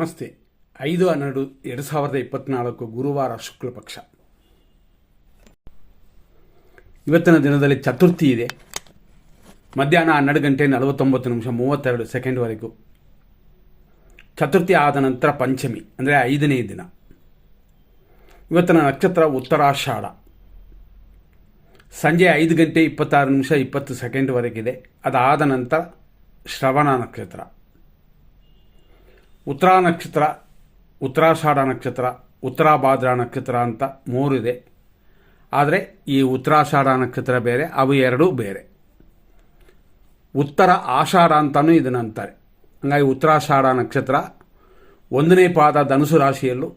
ನಮಸ್ತೆ. ಐದು ಹನ್ನೆರಡು ಎರಡು ಸಾವಿರದ ಇಪ್ಪತ್ನಾಲ್ಕು ಗುರುವಾರ ಶುಕ್ಲ ಪಕ್ಷ ಇವತ್ತಿನ ದಿನದಲ್ಲಿ ಚತುರ್ಥಿ ಇದೆ. ಮಧ್ಯಾಹ್ನ ಹನ್ನೆರಡು ಗಂಟೆ ನಲವತ್ತೊಂಬತ್ತು ನಿಮಿಷ ಮೂವತ್ತೆರಡು ಸೆಕೆಂಡ್ವರೆಗೂ. ಚತುರ್ಥಿ ಆದ ನಂತರ ಪಂಚಮಿ, ಅಂದರೆ ಐದನೇ ದಿನ. ಇವತ್ತಿನ ನಕ್ಷತ್ರ ಉತ್ತರಾಷಾಢ. ಸಂಜೆ ಐದು ಗಂಟೆ ಇಪ್ಪತ್ತಾರು ನಿಮಿಷ ಇಪ್ಪತ್ತು ಸೆಕೆಂಡ್ವರೆಗಿದೆ. ಅದಾದ ನಂತರ ಶ್ರವಣ ನಕ್ಷತ್ರ. ಉತ್ತರಾ ನಕ್ಷತ್ರ ಉತ್ತರಾಷಾಢ ನಕ್ಷತ್ರ ಉತ್ತರಾಭಾದ್ರ ನಕ್ಷತ್ರ ಅಂತ ಮೂರಿದೆ. ಆದರೆ ಈ ಉತ್ತರಾಷಾಢ ನಕ್ಷತ್ರ ಬೇರೆ, ಅವು ಎರಡೂ ಬೇರೆ. ಉತ್ತರ ಆಷಾಢ ಅಂತಲೂ ಇದನ್ನು ಅಂತಾರೆ. ಹಂಗಾಗಿ ಉತ್ತರಾಷಾಢ ನಕ್ಷತ್ರ ಒಂದನೇ ಪಾದ ಧನುಸು ರಾಶಿಯಲ್ಲೂ,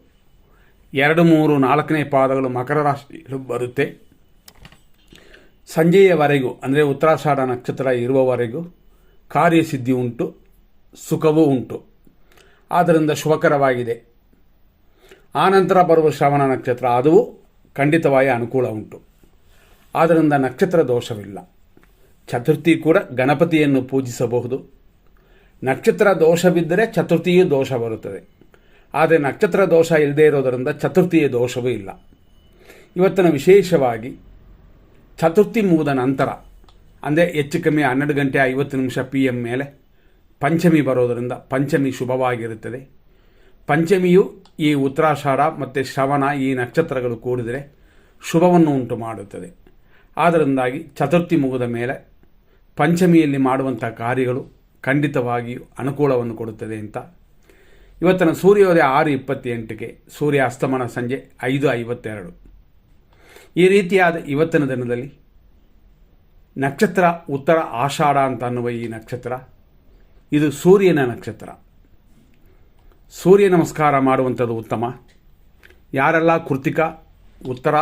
ಎರಡು, ಮೂರು, ನಾಲ್ಕನೇ ಪಾದಗಳು ಮಕರ ರಾಶಿಯಲ್ಲೂ ಬರುತ್ತೆ. ಸಂಜೆಯವರೆಗೂ, ಅಂದರೆ ಉತ್ತರಾಷಾಢ ನಕ್ಷತ್ರ ಇರುವವರೆಗೂ ಕಾರ್ಯಸಿದ್ಧಿ ಉಂಟು, ಸುಖವೂ ಉಂಟು. ಆದ್ದರಿಂದ ಶುಭಕರವಾಗಿದೆ. ಆನಂತರ ಬರುವ ಶ್ರವಣ ನಕ್ಷತ್ರ, ಅದು ಖಂಡಿತವಾಗಿ ಅನುಕೂಲ ಉಂಟು. ಆದ್ದರಿಂದ ನಕ್ಷತ್ರ ದೋಷವಿಲ್ಲ. ಚತುರ್ಥಿ ಕೂಡ ಗಣಪತಿಯನ್ನು ಪೂಜಿಸಬಹುದು. ನಕ್ಷತ್ರ ದೋಷವಿದ್ದರೆ ಚತುರ್ಥಿಯೂ ದೋಷ ಬರುತ್ತದೆ. ಆದರೆ ನಕ್ಷತ್ರ ದೋಷ ಇಲ್ಲದೇ ಇರೋದರಿಂದ ಚತುರ್ಥಿಯ ದೋಷವೂ ಇಲ್ಲ. ಇವತ್ತಿನ ವಿಶೇಷವಾಗಿ ಚತುರ್ಥಿ ಮುಗಿದ ನಂತರ, ಅಂದರೆ ಹೆಚ್ಚು ಕಮ್ಮಿ ಹನ್ನೆರಡು ಗಂಟೆ ಐವತ್ತು ನಿಮಿಷ ಪಿ ಎಂ ಮೇಲೆ ಪಂಚಮಿ ಬರೋದರಿಂದ ಪಂಚಮಿ ಶುಭವಾಗಿರುತ್ತದೆ. ಪಂಚಮಿಯು ಈ ಉತ್ತರಾಷಾಢ ಮತ್ತು ಶ್ರವಣ ಈ ನಕ್ಷತ್ರಗಳು ಕೂಡಿದರೆ ಶುಭವನ್ನು ಉಂಟು ಮಾಡುತ್ತದೆ. ಆದ್ದರಿಂದಾಗಿ ಚತುರ್ಥಿ ಮುಗಿದ ಮೇಲೆ ಪಂಚಮಿಯಲ್ಲಿ ಮಾಡುವಂಥ ಕಾರ್ಯಗಳು ಖಂಡಿತವಾಗಿಯೂ ಅನುಕೂಲವನ್ನು ಕೊಡುತ್ತದೆ ಅಂತ. ಇವತ್ತಿನ ಸೂರ್ಯೋದಯ ಆರು ಇಪ್ಪತ್ತೆಂಟಕ್ಕೆ ಸೂರ್ಯ ಅಸ್ತಮನ ಸಂಜೆ ಐದು ಐವತ್ತೆರಡು. ಈ ರೀತಿಯಾದ ಇವತ್ತಿನ ದಿನದಲ್ಲಿ ನಕ್ಷತ್ರ ಉತ್ತರ ಆಷಾಢ ಅಂತ ಅನ್ನುವ ಈ ನಕ್ಷತ್ರ ಇದು ಸೂರ್ಯನ ನಕ್ಷತ್ರ. ಸೂರ್ಯ ನಮಸ್ಕಾರ ಮಾಡುವಂಥದ್ದು ಉತ್ತಮ. ಯಾರೆಲ್ಲ ಕೃತಿಕ, ಉತ್ತರ,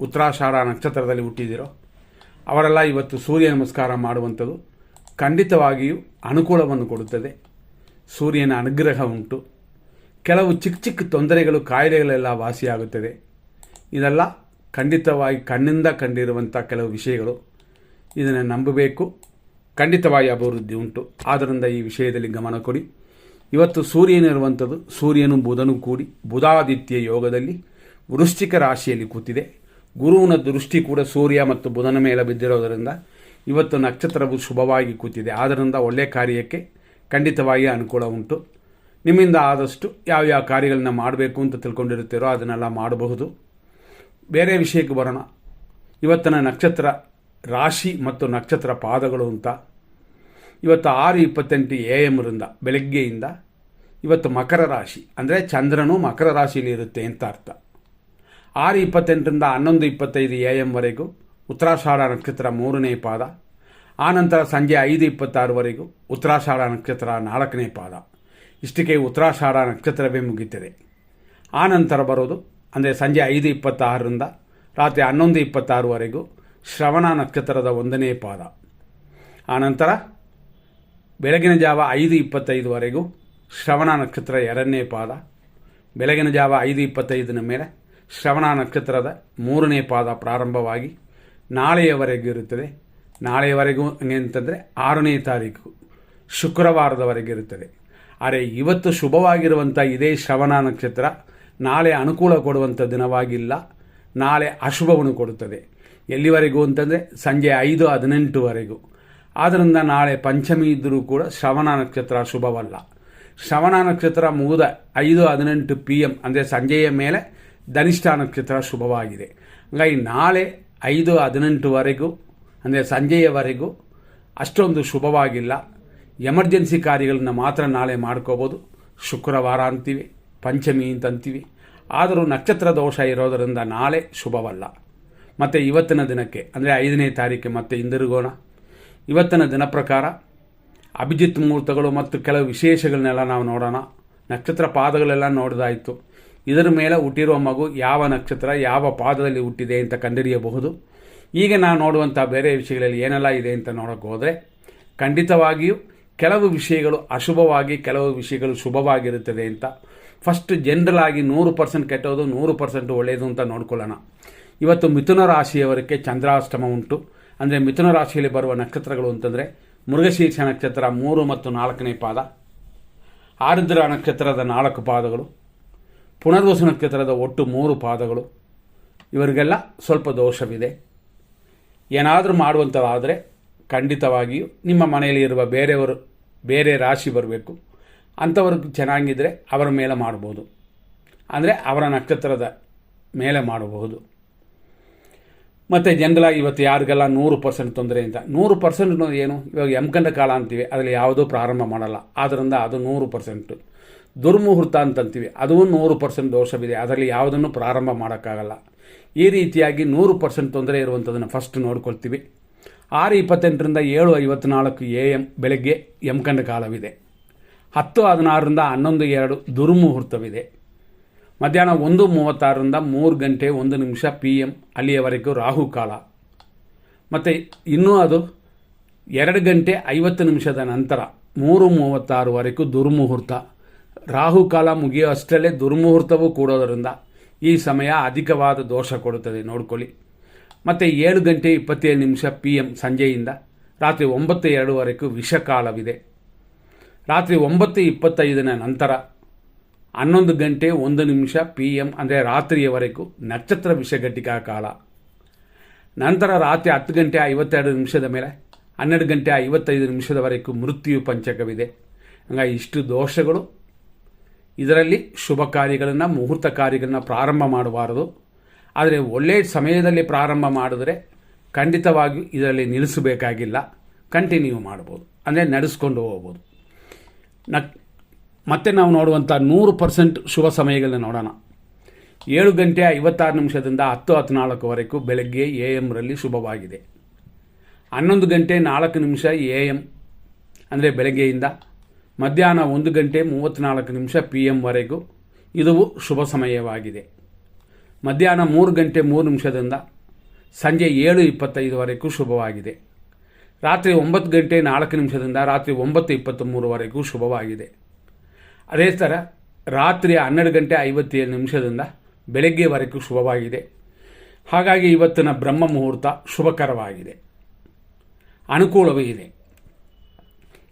ಉತ್ತರಾಷಾಢ ನಕ್ಷತ್ರದಲ್ಲಿ ಹುಟ್ಟಿದಿರೋ ಅವರೆಲ್ಲ ಇವತ್ತು ಸೂರ್ಯ ನಮಸ್ಕಾರ ಮಾಡುವಂಥದ್ದು ಖಂಡಿತವಾಗಿಯೂ ಅನುಕೂಲವನ್ನು ಕೊಡುತ್ತದೆ. ಸೂರ್ಯನ ಅನುಗ್ರಹ ಉಂಟು. ಕೆಲವು ಚಿಕ್ಕ ಚಿಕ್ಕ ತೊಂದರೆಗಳು, ಕಾಯಿಲೆಗಳೆಲ್ಲ ವಾಸಿಯಾಗುತ್ತದೆ. ಇದೆಲ್ಲ ಖಂಡಿತವಾಗಿ ಕಣ್ಣಿಂದ ಕಂಡಿರುವಂಥ ಕೆಲವು ವಿಷಯಗಳು. ಇದನ್ನು ನಂಬಬೇಕು. ಖಂಡಿತವಾಗಿ ಅಭಿವೃದ್ಧಿ ಉಂಟು. ಆದ್ದರಿಂದ ಈ ವಿಷಯದಲ್ಲಿ ಗಮನ ಕೊಡಿ. ಇವತ್ತು ಸೂರ್ಯನಿರುವಂಥದ್ದು ಸೂರ್ಯನು ಬುಧನು ಕೂಡಿ ಬುಧಾದಿತ್ಯ ಯೋಗದಲ್ಲಿ ವೃಶ್ಚಿಕ ರಾಶಿಯಲ್ಲಿ ಕೂತಿದೆ. ಗುರುವಿನ ದೃಷ್ಟಿ ಕೂಡ ಸೂರ್ಯ ಮತ್ತು ಬುಧನ ಮೇಲೆ ಬಿದ್ದಿರೋದರಿಂದ ಇವತ್ತು ನಕ್ಷತ್ರವು ಶುಭವಾಗಿ ಕೂತಿದೆ. ಆದ್ದರಿಂದ ಒಳ್ಳೆಯ ಕಾರ್ಯಕ್ಕೆ ಖಂಡಿತವಾಗಿ ಅನುಕೂಲ ಉಂಟು. ನಿಮ್ಮಿಂದ ಆದಷ್ಟು ಯಾವ ಯಾವ ಕಾರ್ಯಗಳನ್ನ ಮಾಡಬೇಕು ಅಂತ ತಿಳ್ಕೊಂಡಿರುತ್ತೀರೋ ಅದನ್ನೆಲ್ಲ ಮಾಡಬಹುದು. ಬೇರೆ ವಿಷಯಕ್ಕೆ ಬರೋಣ. ಇವತ್ತಿನ ನಕ್ಷತ್ರ ರಾಶಿ ಮತ್ತು ನಕ್ಷತ್ರ ಪಾದಗಳು ಅಂತ ಇವತ್ತು ಆರು ಇಪ್ಪತ್ತೆಂಟು ಎ ಎಮ್ರಿಂದ ಬೆಳಗ್ಗೆಯಿಂದ ಇವತ್ತು ಮಕರ ರಾಶಿ, ಅಂದರೆ ಚಂದ್ರನು ಮಕರ ರಾಶಿಯಲ್ಲಿ ಇರುತ್ತೆ ಅಂತ ಅರ್ಥ. ಆರು ಇಪ್ಪತ್ತೆಂಟರಿಂದ ಹನ್ನೊಂದು ಇಪ್ಪತ್ತೈದು ಎ ಎಮ್ವರೆಗೂ ಉತ್ತರಾಷಾಢ ನಕ್ಷತ್ರ ಮೂರನೇ ಪಾದ ಆನಂತರ ಸಂಜೆ ಐದು ಇಪ್ಪತ್ತಾರವರೆಗೂ ಉತ್ತರಾಷಾಢ ನಕ್ಷತ್ರ ನಾಲ್ಕನೇ ಪಾದ. ಇಷ್ಟಕ್ಕೆ ಉತ್ತರಾಷಾಢ ನಕ್ಷತ್ರವೇ ಮುಗಿಯುತ್ತದೆ ಆನಂತರ ಬರೋದು, ಅಂದರೆ ಸಂಜೆ ಐದು ಇಪ್ಪತ್ತಾರರಿಂದ ರಾತ್ರಿ ಹನ್ನೊಂದು ಇಪ್ಪತ್ತಾರವರೆಗೂ ಶ್ರವಣ ನಕ್ಷತ್ರದ ಒಂದನೇ ಪಾದ. ಆನಂತರ ಬೆಳಗಿನ ಜಾವ ಐದು ಇಪ್ಪತ್ತೈದುವರೆಗೂ ಶ್ರವಣ ನಕ್ಷತ್ರ ಎರಡನೇ ಪಾದ, ಬೆಳಗಿನ ಜಾವ ಐದು ಇಪ್ಪತ್ತೈದನ ಮೇಲೆ ಶ್ರವಣ ನಕ್ಷತ್ರದ ಮೂರನೇ ಪಾದ ಪ್ರಾರಂಭವಾಗಿ ನಾಳೆಯವರೆಗೂ ಇರುತ್ತದೆ. ನಾಳೆಯವರೆಗೂ ಅಂತಂದರೆ ಆರನೇ ತಾರೀಕು, ಶುಕ್ರವಾರದವರೆಗೆ ಇರುತ್ತದೆ. ಆದರೆ ಇವತ್ತು ಶುಭವಾಗಿರುವಂಥ ಇದೇ ಶ್ರವಣ ನಕ್ಷತ್ರ ನಾಳೆ ಅನುಕೂಲ ಕೊಡುವಂಥ ದಿನವಾಗಿಲ್ಲ, ನಾಳೆ ಅಶುಭವನ್ನು ಕೊಡುತ್ತದೆ. ಎಲ್ಲಿವರೆಗೂ ಅಂತಂದರೆ ಸಂಜೆ ಐದು ಹದಿನೆಂಟುವರೆಗೂ. ಆದ್ದರಿಂದ ನಾಳೆ ಪಂಚಮಿ ಇದ್ದರೂ ಕೂಡ ಶ್ರವಣ ನಕ್ಷತ್ರ ಶುಭವಲ್ಲ. ಶ್ರವಣ ನಕ್ಷತ್ರ ಮುಗಿದ ಐದು ಹದಿನೆಂಟು ಪಿ ಎಂ ಅಂದರೆ ಸಂಜೆಯ ಮೇಲೆ ಧನಿಷ್ಠ ನಕ್ಷತ್ರ ಶುಭವಾಗಿದೆ. ಹಾಗಾಗಿ ನಾಳೆ ಐದು ಹದಿನೆಂಟುವರೆಗೂ ಅಂದರೆ ಸಂಜೆಯವರೆಗೂ ಅಷ್ಟೊಂದು ಶುಭವಾಗಿಲ್ಲ. ಎಮರ್ಜೆನ್ಸಿ ಕಾರ್ಯಗಳನ್ನು ಮಾತ್ರ ನಾಳೆ ಮಾಡ್ಕೋಬೋದು. ಶುಕ್ರವಾರ ಅಂತೀವಿ, ಪಂಚಮಿ ಅಂತಂತೀವಿ ಆದರೂ ನಕ್ಷತ್ರ ದೋಷ ಇರೋದರಿಂದ ನಾಳೆ ಶುಭವಲ್ಲ. ಮತ್ತು ಇವತ್ತಿನ ದಿನಕ್ಕೆ, ಅಂದರೆ ಐದನೇ ತಾರೀಕು ಮತ್ತೆ ಹಿಂದಿರುಗೋಣ. ಇವತ್ತಿನ ದಿನ ಪ್ರಕಾರ ಅಭಿಜಿತ್ ಮುಹೂರ್ತಗಳು ಮತ್ತು ಕೆಲವು ವಿಶೇಷಗಳನ್ನೆಲ್ಲ ನಾವು ನೋಡೋಣ. ನಕ್ಷತ್ರ ಪಾದಗಳೆಲ್ಲ ನೋಡಿದಾಯಿತು. ಇದರ ಮೇಲೆ ಹುಟ್ಟಿರುವ ಮಗು ಯಾವ ನಕ್ಷತ್ರ, ಯಾವ ಪಾದದಲ್ಲಿ ಹುಟ್ಟಿದೆ ಅಂತ ಕಂಡುಹಿಡಿಯಬಹುದು ಈಗ ನಾವು ನೋಡುವಂಥ ಬೇರೆ ವಿಷಯಗಳಲ್ಲಿ ಏನೆಲ್ಲ ಇದೆ ಅಂತ ನೋಡೋಕೆ ಹೋದರೆ, ಖಂಡಿತವಾಗಿಯೂ ಕೆಲವು ವಿಷಯಗಳು ಅಶುಭವಾಗಿ, ಕೆಲವು ವಿಷಯಗಳು ಶುಭವಾಗಿರುತ್ತದೆ ಅಂತ. ಫಸ್ಟ್ ಜನರಲ್ ಆಗಿ ನೂರು ಪರ್ಸೆಂಟ್ ಕೆಟ್ಟೋದು, ನೂರು ಪರ್ಸೆಂಟ್ ಒಳ್ಳೆಯದು ಅಂತ ನೋಡ್ಕೊಳ್ಳೋಣ. ಇವತ್ತು ಮಿಥುನ ರಾಶಿಯವರಿಗೆ ಚಂದ್ರಾಷ್ಟಮ ಉಂಟು. ಅಂದರೆ ಮಿಥುನ ರಾಶಿಯಲ್ಲಿ ಬರುವ ನಕ್ಷತ್ರಗಳು ಅಂತಂದರೆ ಮೃಗಶೀರ್ಷ ನಕ್ಷತ್ರ ಮೂರು ಮತ್ತು ನಾಲ್ಕನೇ ಪಾದ, ಆರುದ್ರ ನಕ್ಷತ್ರದ ನಾಲ್ಕು ಪಾದಗಳು, ಪುನರ್ವಸು ನಕ್ಷತ್ರದ ಒಟ್ಟು ಮೂರು ಪಾದಗಳು. ಇವರಿಗೆಲ್ಲ ಸ್ವಲ್ಪ ದೋಷವಿದೆ. ಏನಾದರೂ ಮಾಡುವಂಥದ್ದಾದರೆ ಖಂಡಿತವಾಗಿಯೂ ನಿಮ್ಮ ಮನೆಯಲ್ಲಿ ಇರುವ ಬೇರೆಯವರು, ಬೇರೆ ರಾಶಿ ಬರಬೇಕು. ಅಂಥವ್ರಿಗೆ ಚೆನ್ನಾಗಿದ್ದರೆ ಅವರ ಮೇಲೆ ಮಾಡ್ಬೋದು. ಅಂದರೆ ಅವರ ನಕ್ಷತ್ರದ ಮೇಲೆ ಮಾಡಬಹುದು. ಮತ್ತು ಜನರಲಾಗಿ ಇವತ್ತು ಯಾರಿಗೆಲ್ಲ ನೂರು ಪರ್ಸೆಂಟ್ ತೊಂದರೆ ಅಂತ. ನೂರು ಪರ್ಸೆಂಟ್ ಅನ್ನೋದು ಏನು? ಇವಾಗ ಎಮ್ಕಂಡ ಕಾಲ ಅಂತೀವಿ, ಅದರಲ್ಲಿ ಯಾವುದೂ ಪ್ರಾರಂಭ ಮಾಡಲ್ಲ. ಆದ್ದರಿಂದ ಅದು ನೂರು ಪರ್ಸೆಂಟು ದುರ್ಮುಹೂರ್ತ ಅಂತಂತೀವಿ, ಅದು ನೂರು ಪರ್ಸೆಂಟ್ ದೋಷವಿದೆ. ಅದರಲ್ಲಿ ಯಾವುದನ್ನು ಪ್ರಾರಂಭ ಮಾಡೋಕ್ಕಾಗಲ್ಲ. ಈ ರೀತಿಯಾಗಿ ನೂರು ಪರ್ಸೆಂಟ್ ತೊಂದರೆ ಇರುವಂಥದ್ದನ್ನು ಫಸ್ಟ್ ನೋಡ್ಕೊಳ್ತೀವಿ. ಆರು ಇಪ್ಪತ್ತೆಂಟರಿಂದ ಏಳು ಐವತ್ನಾಲ್ಕು ಎ ಎಂ ಬೆಳಗ್ಗೆ ಎಮ್ಕಂಡ ಕಾಲವಿದೆ. ಹತ್ತು ಹದಿನಾರರಿಂದ ಹನ್ನೊಂದು ಎರಡು ದುರ್ಮುಹೂರ್ತವಿದೆ. ಮಧ್ಯಾಹ್ನ ಒಂದು ಮೂವತ್ತಾರರಿಂದ ಮೂರು ಗಂಟೆ ಒಂದು ನಿಮಿಷ ಪಿ ಎಂ ಅಲ್ಲಿಯವರೆಗೂ ರಾಹುಕಾಲ ಮತ್ತು ಇನ್ನೂ ಅದು ಎರಡು ಗಂಟೆ ಐವತ್ತು ನಿಮಿಷದ ನಂತರ ಮೂರು ಮೂವತ್ತಾರವರೆಗೂ ದುರ್ಮುಹೂರ್ತ. ರಾಹುಕಾಲ ಮುಗಿಯೋ ಅಷ್ಟರಲ್ಲೇ ದುರ್ಮುಹೂರ್ತವೂ ಕೂಡೋದರಿಂದ ಈ ಸಮಯ ಅಧಿಕವಾದ ದೋಷ ಕೊಡುತ್ತದೆ ನೋಡ್ಕೊಳ್ಳಿ. ಮತ್ತು ಏಳು ಗಂಟೆ ಇಪ್ಪತ್ತೇಳು ನಿಮಿಷ ಪಿ ಎಂ ಸಂಜೆಯಿಂದ ರಾತ್ರಿ ಒಂಬತ್ತು ಎರಡುವರೆಗೂ ವಿಷಕಾಲವಿದೆ. ರಾತ್ರಿ ಒಂಬತ್ತು ಇಪ್ಪತ್ತೈದನ ನಂತರ ಹನ್ನೊಂದು ಗಂಟೆ ಒಂದು ನಿಮಿಷ ಪಿ ಎಂ ಅಂದರೆ ರಾತ್ರಿಯವರೆಗೂ ನಕ್ಷತ್ರ ವಿಷಘಟಿಕಾ ಕಾಲ. ನಂತರ ರಾತ್ರಿ ಹತ್ತು ಗಂಟೆ ಐವತ್ತೆರಡು ನಿಮಿಷದ ಮೇಲೆ ಹನ್ನೆರಡು ಗಂಟೆ ಐವತ್ತೈದು ನಿಮಿಷದವರೆಗೂ ಮೃತ್ಯು ಪಂಚಕವಿದೆ. ಹಂಗಾಗಿ ಇಷ್ಟು ದೋಷಗಳು. ಇದರಲ್ಲಿ ಶುಭ ಕಾರ್ಯಗಳನ್ನು, ಮುಹೂರ್ತ ಕಾರ್ಯಗಳನ್ನು ಪ್ರಾರಂಭ ಮಾಡಬಾರದು. ಆದರೆ ಒಳ್ಳೆಯ ಸಮಯದಲ್ಲಿ ಪ್ರಾರಂಭ ಮಾಡಿದ್ರೆ ಖಂಡಿತವಾಗಿಯೂ ಇದರಲ್ಲಿ ನಿಲ್ಲಿಸಬೇಕಾಗಿಲ್ಲ. ಕಂಟಿನ್ಯೂ ಮಾಡ್ಬೋದು. ಅಂದರೆ ನಡೆಸ್ಕೊಂಡು ಹೋಗ್ಬೋದು. ನಕ್ ಮತ್ತೆ ನಾವು ನೋಡುವಂಥ ನೂರು ಪರ್ಸೆಂಟ್ ಶುಭ ಸಮಯಗಳನ್ನ ನೋಡೋಣ. ಏಳು ಗಂಟೆ ಐವತ್ತಾರು ನಿಮಿಷದಿಂದ ಹತ್ತು ಹದಿನಾಲ್ಕುವರೆಗೂ ಬೆಳಗ್ಗೆ ಎ ಎಮ್ರಲ್ಲಿ ಶುಭವಾಗಿದೆ. ಹನ್ನೊಂದು ಗಂಟೆ ನಾಲ್ಕು ನಿಮಿಷ ಎ ಎಂ ಅಂದರೆ ಬೆಳಗ್ಗೆಯಿಂದ, ಮಧ್ಯಾಹ್ನ ಒಂದು ಗಂಟೆ ಮೂವತ್ತ್ನಾಲ್ಕು ನಿಮಿಷ ಪಿ ಎಮ್ವರೆಗೂ ಇದು ಶುಭ ಸಮಯವಾಗಿದೆ. ಮಧ್ಯಾಹ್ನ ಮೂರು ಗಂಟೆ ಮೂರು ನಿಮಿಷದಿಂದ ಸಂಜೆ ಏಳು ಇಪ್ಪತ್ತೈದುವರೆಗೂ ಶುಭವಾಗಿದೆ. ರಾತ್ರಿ ಒಂಬತ್ತು ಗಂಟೆ ನಾಲ್ಕು ನಿಮಿಷದಿಂದ ರಾತ್ರಿ ಒಂಬತ್ತು ಇಪ್ಪತ್ತ್ಮೂರುವರೆಗೂ ಶುಭವಾಗಿದೆ. ಅದೇ ಥರ ರಾತ್ರಿ ಹನ್ನೆರಡು ಗಂಟೆ ಐವತ್ತೇಳು ನಿಮಿಷದಿಂದ ಬೆಳಗ್ಗೆವರೆಗೂ ಶುಭವಾಗಿದೆ. ಹಾಗಾಗಿ ಇವತ್ತಿನ ಬ್ರಹ್ಮ ಮುಹೂರ್ತ ಶುಭಕರವಾಗಿದೆ. ಅನುಕೂಲವೂ ಇದೆ.